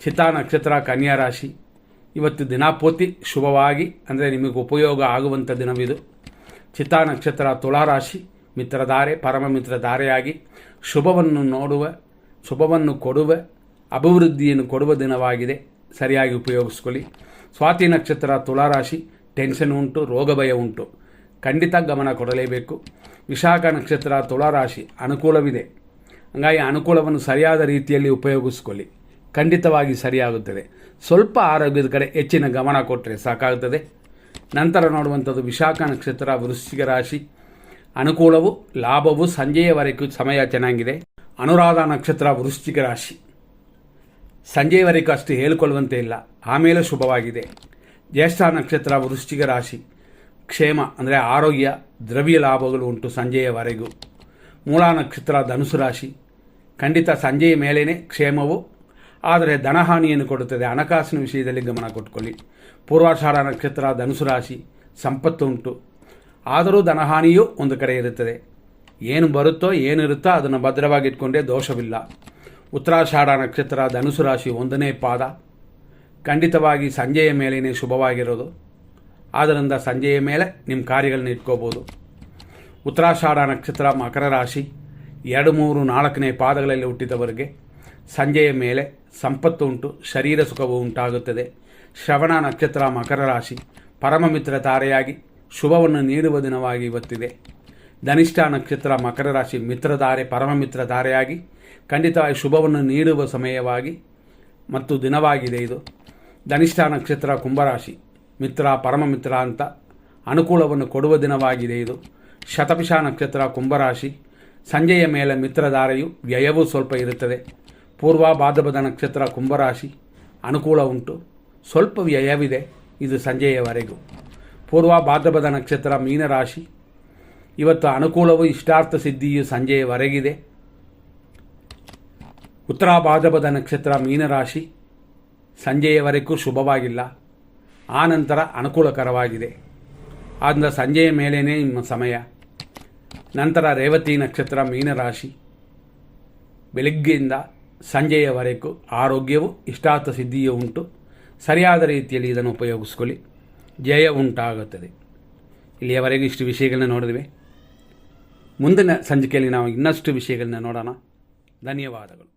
ಚಿತಾ ನಕ್ಷತ್ರ, ಕನ್ಯಾ ರಾಶಿ ಇವತ್ತು ದಿನಾಪೂರ್ತಿ ಶುಭವಾಗಿ ಅಂದರೆ ನಿಮಗೆ ಉಪಯೋಗ ಆಗುವಂಥ ದಿನವಿದು. ಚಿತಾ ನಕ್ಷತ್ರ ತುಲಾರಾಶಿ ಮಿತ್ರಧಾರೆ, ಪರಮ ಮಿತ್ರಧಾರೆಯಾಗಿ ಶುಭವನ್ನು ನೋಡುವ, ಶುಭವನ್ನು ಕೊಡುವ, ಅಭಿವೃದ್ಧಿಯನ್ನು ಕೊಡುವ ದಿನವಾಗಿದೆ. ಸರಿಯಾಗಿ ಉಪಯೋಗಿಸ್ಕೊಳ್ಳಿ. ಸ್ವಾತಿ ನಕ್ಷತ್ರ ತುಲಾರಾಶಿ ಟೆನ್ಷನ್ ಉಂಟು ರೋಗ ಭಯ ಉಂಟು. ಖಂಡಿತ ಗಮನ ಕೊಡಲೇಬೇಕು. ವಿಶಾಖ ನಕ್ಷತ್ರ ತುಲಾರಾಶಿ ಅನುಕೂಲವಿದೆ. ಹಂಗಾಗಿ ಅನುಕೂಲವನ್ನು ಸರಿಯಾದ ರೀತಿಯಲ್ಲಿ ಉಪಯೋಗಿಸ್ಕೊಳ್ಳಿ. ಖಂಡಿತವಾಗಿ ಸರಿಯಾಗುತ್ತದೆ. ಸ್ವಲ್ಪ ಆರೋಗ್ಯದ ಕಡೆ ಹೆಚ್ಚಿನ ಗಮನ ಕೊಟ್ಟರೆ ಸಾಕಾಗುತ್ತದೆ ನಂತರ ನೋಡುವಂಥದ್ದು ವಿಶಾಖ ನಕ್ಷತ್ರ ವೃಶ್ಚಿಕ ರಾಶಿ. ಅನುಕೂಲವು, ಲಾಭವು ಸಂಜೆಯವರೆಗೂ ಸಮಯ ಚೆನ್ನಾಗಿದೆ. ಅನುರಾಧ ನಕ್ಷತ್ರ ವೃಶ್ಚಿಕ ರಾಶಿ. ಸಂಜೆಯವರೆಗೂ ಅಷ್ಟು ಹೇಳಿಕೊಳ್ಳುವಂತೆ ಇಲ್ಲ. ಆಮೇಲೆ ಶುಭವಾಗಿದೆ. ಜ್ಯೇಷ್ಠ ನಕ್ಷತ್ರ ವೃಶ್ಚಿಕ ರಾಶಿ. ಕ್ಷೇಮ ಅಂದರೆ ಆರೋಗ್ಯ, ದ್ರವ್ಯ ಲಾಭಗಳು ಉಂಟು ಸಂಜೆಯವರೆಗೂ. ಮೂಲ ನಕ್ಷತ್ರ ಧನುಸು ರಾಶಿ. ಖಂಡಿತ ಸಂಜೆಯ ಮೇಲೇ ಕ್ಷೇಮವು, ಆದರೆ ಧನಹಾನಿಯನ್ನು ಕೊಡುತ್ತದೆ. ಹಣಕಾಸಿನ ವಿಷಯದಲ್ಲಿ ಗಮನ ಕೊಟ್ಕೊಳ್ಳಿ. ಪೂರ್ವಾಷಾಢ ನಕ್ಷತ್ರ ಧನುಸು ರಾಶಿ, ಸಂಪತ್ತು ಉಂಟು. ಆದರೂ ಧನಹಾನಿಯೂ ಒಂದು ಕಡೆ ಇರುತ್ತದೆ. ಏನು ಬರುತ್ತೋ ಏನಿರುತ್ತೋ ಅದನ್ನು ಭದ್ರವಾಗಿಟ್ಕೊಂಡೇ ದೋಷವಿಲ್ಲ. ಉತ್ತರಾಷಾಢ ನಕ್ಷತ್ರ ಧನುಸು ರಾಶಿ ಒಂದನೇ ಪಾದ. ಖಂಡಿತವಾಗಿ ಸಂಜೆಯ ಮೇಲೇ ಶುಭವಾಗಿರೋದು. ಆದ್ದರಿಂದ ಸಂಜೆಯ ಮೇಲೆ ನಿಮ್ಮ ಕಾರ್ಯಗಳನ್ನ ಇಟ್ಕೋಬೋದು. ಉತ್ತರಾಷಾಢ ನಕ್ಷತ್ರ ಮಕರ ರಾಶಿ ಎರಡು ಮೂರು ನಾಲ್ಕನೇ ಪಾದಗಳಲ್ಲಿ ಹುಟ್ಟಿದವರಿಗೆ ಸಂಜೆಯ ಮೇಲೆ ಸಂಪತ್ತು ಉಂಟು, ಶರೀರ ಸುಖವು ಉಂಟಾಗುತ್ತದೆ. ಶ್ರವಣ ನಕ್ಷತ್ರ ಮಕರ ರಾಶಿ ಪರಮ ಮಿತ್ರ ತಾರೆಯಾಗಿ ಶುಭವನ್ನು ನೀಡುವ ದಿನವಾಗಿ ಇವತ್ತಿದೆ. ಧನಿಷ್ಠ ನಕ್ಷತ್ರ ಮಕರ ರಾಶಿ ಮಿತ್ರಧಾರೆ ಪರಮ ಮಿತ್ರ ಧಾರೆಯಾಗಿ ಖಂಡಿತವಾಗಿ ಶುಭವನ್ನು ನೀಡುವ ಸಮಯವಾಗಿ ಮತ್ತು ದಿನವಾಗಿದೆ ಇದು. ಧನಿಷ್ಠ ನಕ್ಷತ್ರ ಕುಂಭರಾಶಿ, ಮಿತ್ರ ಪರಮ ಮಿತ್ರ ಅಂತ ಅನುಕೂಲವನ್ನು ಕೊಡುವ ದಿನವಾಗಿದೆ ಇದು. ಶತಪಿಷ ನಕ್ಷತ್ರ ಕುಂಭರಾಶಿ, ಸಂಜೆಯ ಮೇಲೆ ಮಿತ್ರಧಾರೆಯು ವ್ಯಯವೂ ಸ್ವಲ್ಪ ಇರುತ್ತದೆ. ಪೂರ್ವ ಭಾದ್ರಪದ ನಕ್ಷತ್ರ ಕುಂಭರಾಶಿ, ಅನುಕೂಲ ಉಂಟು. ಸ್ವಲ್ಪ ವ್ಯಯವಿದೆ ಇದು ಸಂಜೆಯವರೆಗೂ. ಪೂರ್ವ ಭಾದ್ರಪದ ನಕ್ಷತ್ರ ಮೀನರಾಶಿ, ಇವತ್ತು ಅನುಕೂಲವು ಇಷ್ಟಾರ್ಥ ಸಿದ್ಧಿಯು ಸಂಜೆಯವರೆಗಿದೆ. ಉತ್ತರ ಭಾದ್ರಪದ ನಕ್ಷತ್ರ ಮೀನರಾಶಿ ಸಂಜೆಯವರೆಗೂ ಶುಭವಾಗಿಲ್ಲ. ಆ ನಂತರ ಅನುಕೂಲಕರವಾಗಿದೆ. ಆದ್ದರಿಂದ ಸಂಜೆಯ ಮೇಲೇ ನಿಮ್ಮ ಸಮಯ. ನಂತರ ರೇವತಿ ನಕ್ಷತ್ರ ಮೀನರಾಶಿ. ಬೆಳಗ್ಗೆಯಿಂದ ಸಂಜೆಯವರೆಗೂ ಆರೋಗ್ಯವು ಇಷ್ಟಾರ್ಥ ಸಿದ್ಧಿಯೂ ಉಂಟು. ಸರಿಯಾದ ರೀತಿಯಲ್ಲಿ ಇದನ್ನು ಉಪಯೋಗಿಸ್ಕೊಳ್ಳಿ. ಜಯ ಉಂಟಾಗುತ್ತದೆ. ಇಲ್ಲಿಯವರೆಗೂ ಇಷ್ಟು ವಿಷಯಗಳನ್ನ ನೋಡಿದ್ವಿ. ಮುಂದಿನ ಸಂಜಿಕೆಯಲ್ಲಿ ನಾವು ಇನ್ನಷ್ಟು ವಿಷಯಗಳನ್ನ ನೋಡೋಣ. ಧನ್ಯವಾದಗಳು.